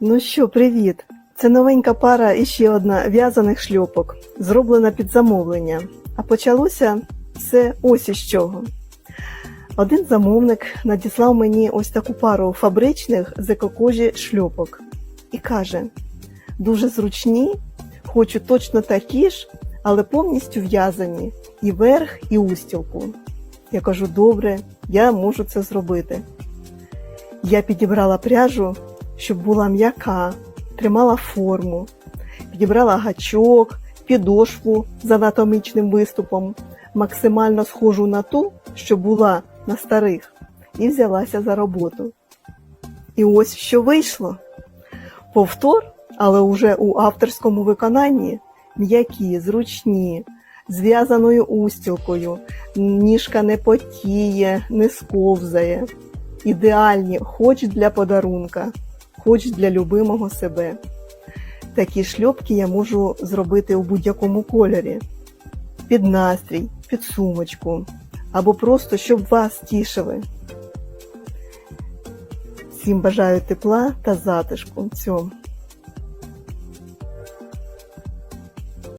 Ну що, привіт! Це новенька пара і ще одна в'язаних шльопок, зроблена під замовлення. А почалося все ось із чого. Один замовник надіслав мені ось таку пару фабричних з екокожі шльопок і каже: дуже зручні, хочу точно такі ж, але повністю в'язані і верх, і устілку. Я кажу, добре, я можу це зробити. Я підібрала пряжу, щоб була м'яка, тримала форму, підібрала гачок, підошву з анатомічним виступом, максимально схожу на ту, що була на старих, і взялася за роботу. І ось що вийшло. Повтор, але уже у авторському виконанні м'які, зручні, з в'язаною устілкою, ніжка не потіє, не сковзає. Ідеальні хоч для подарунка, хоч для любимого себе. Такі шльопки я можу зробити у будь-якому кольорі. Під настрій, під сумочку, або просто щоб вас тішили. Всім бажаю тепла та затишку цьому.